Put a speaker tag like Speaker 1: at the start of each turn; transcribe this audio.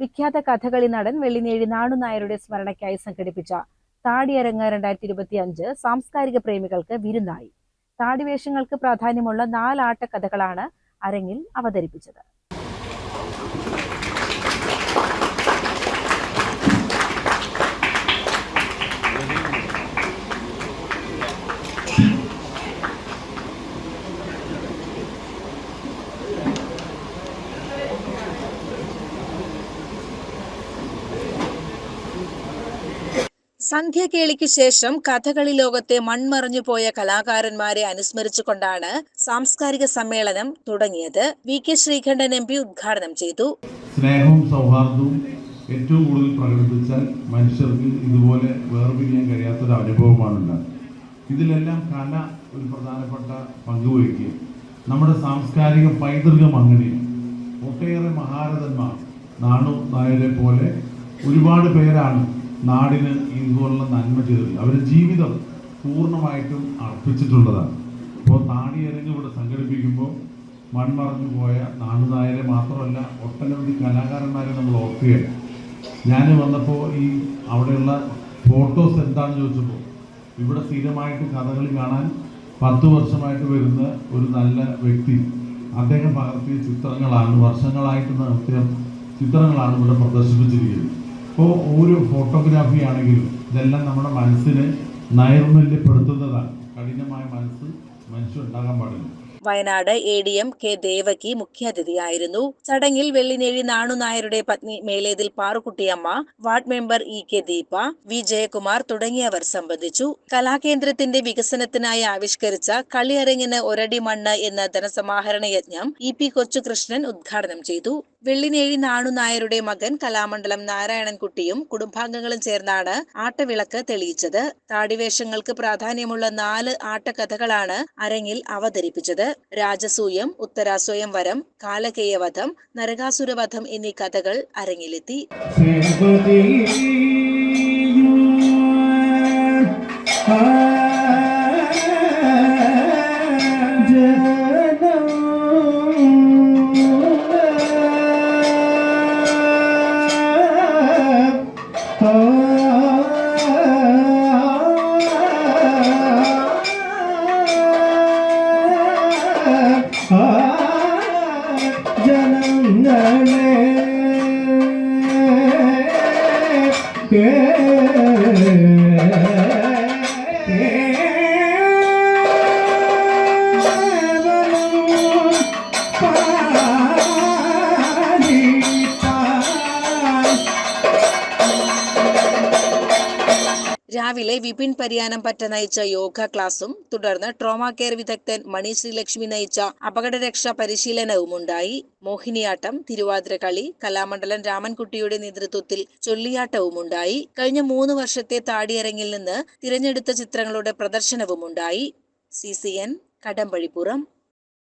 Speaker 1: വിഖ്യാത കഥകളി നടൻ വെള്ളിനേഴി നാണുനായരുടെ സ്മരണയ്ക്കായി സംഘടിപ്പിച്ച താടിയരങ്ങ് രണ്ടായിരത്തി ഇരുപത്തി അഞ്ച് സാംസ്കാരിക പ്രേമികൾക്ക് വിരുന്നായി. താടിവേഷങ്ങൾക്ക് പ്രാധാന്യമുള്ള നാലാട്ട കഥകളാണ് അരങ്ങിൽ അവതരിപ്പിച്ചത്. സന്ധ്യകേളിക്ക് ശേഷം കഥകളി ലോകത്തെ മൺമറഞ്ഞു പോയ കലാകാരന്മാരെ അനുസ്മരിച്ചുകൊണ്ടാണ് സാംസ്കാരിക സമ്മേളനം തുടങ്ങിയത്. V K Sreekantan M P ഉദ്ഘാടനം ചെയ്തു.
Speaker 2: സ്നേഹവും സൗഹാർദ്ദവും ഏറ്റവും കൂടുതൽ പ്രകടിപ്പിച്ചാൽ മനുഷ്യർക്ക് ഇതുപോലെ വേർപിരിയാൻ കഴിയാത്തൊരു അനുഭവമാണ് ഇതിലെല്ലാം കല ഒരു പ്രധാനപ്പെട്ട പങ്ക് വഹിക്കുക. നമ്മുടെ സാംസ്കാരിക പൈതൃകം അങ്ങനെ ഒട്ടേറെ മഹാരഥന്മാർ നാണു നായരെ പോലെ ഒരുപാട് പേരാണ് നാടിന് ഇതുപോലുള്ള നന്മ ചെയ്തു അവരുടെ ജീവിതം പൂർണമായിട്ടും അർപ്പിച്ചിട്ടുള്ളതാണ്. അപ്പോൾ താടിയരങ്ങ് ഇവിടെ സംഘടിപ്പിക്കുമ്പോൾ മൺമറഞ്ഞു പോയ നാടുനായരെ മാത്രമല്ല ഒട്ടനവധി കലാകാരന്മാരെ നമ്മൾ ഓർക്കുകയാണ്. ഞാൻ വന്നപ്പോൾ ഈ അവിടെയുള്ള ഫോട്ടോസ് എന്താണെന്ന് ചോദിച്ചപ്പോൾ ഇവിടെ സ്ഥിരമായിട്ട് കഥകളി കാണാൻ പത്ത് വർഷമായിട്ട് വരുന്ന ഒരു നല്ല വ്യക്തി അദ്ദേഹം പകർത്തിയ ചിത്രങ്ങളാണ് വർഷങ്ങളായിട്ട് നടത്തിയ ചിത്രങ്ങളാണ് ഇവിടെ പ്രദർശിപ്പിച്ചിരിക്കുന്നത്. അപ്പോൾ ഒരു ഫോട്ടോഗ്രാഫി ആണെങ്കിലും ഇതെല്ലാം നമ്മുടെ മനസ്സിനെ നൈർമല്യപ്പെടുത്തുന്നതാണ്. കഠിനമായ മനസ്സ് മനുഷ്യണ്ടാകാൻ പാടില്ല.
Speaker 1: Wayanad A D M K Devaki മുഖ്യാതിഥിയായിരുന്നു. ചടങ്ങിൽ വെള്ളിനേഴി നാണുനായരുടെ പത്നി Melethil Parukuttyamma ward member E K Deepa V Jayakumar തുടങ്ങിയവർ സംബന്ധിച്ചു. കലാകേന്ദ്രത്തിന്റെ വികസനത്തിനായി ആവിഷ്കരിച്ച കളിയരങ്ങിന് ഒരടി മണ്ണ് എന്ന ധനസമാഹരണ യജ്ഞം ഇ പി കൊച്ചുകൃഷ്ണൻ ഉദ്ഘാടനം ചെയ്തു. വെള്ളിനേഴി നാണു നായരുടെ മകൻ കലാമണ്ഡലം നാരായണൻകുട്ടിയും കുടുംബാംഗങ്ങളും ചേർന്നാണ് ആട്ടവിളക്ക് തെളിയിച്ചത്. താടിവേഷങ്ങൾക്ക് പ്രാധാന്യമുള്ള നാല് ആട്ടകഥകളാണ് അരങ്ങിൽ അവതരിപ്പിച്ചത്. രാജസൂയം ഉത്തരാസ്വയം കാലകേയവധം നരകാസുരവധം എന്നീ കഥകൾ അരങ്ങിലെത്തി.
Speaker 3: ജനങ്ങളെ
Speaker 1: രാവിലെ വിപിൻ പരിയാനം പറ്റ നയിച്ച യോഗ ക്ലാസും തുടർന്ന് ട്രോമ കെയർ വിദഗ്ധൻ മണി ശ്രീലക്ഷ്മി നയിച്ച അപകടരക്ഷാ പരിശീലനവും ഉണ്ടായി മോഹിനിയാട്ടം തിരുവാതിരക്കളി കലാമണ്ഡലം രാമൻകുട്ടിയുടെ നേതൃത്വത്തിൽ ചൊല്ലിയാട്ടവും ഉണ്ടായി കഴിഞ്ഞ മൂന്ന് വർഷത്തെ താടിയരങ്ങിൽ നിന്ന് തിരഞ്ഞെടുത്ത ചിത്രങ്ങളുടെ പ്രദർശനവും ഉണ്ടായി സി സി എൻ കടമ്പഴിപ്പുറം.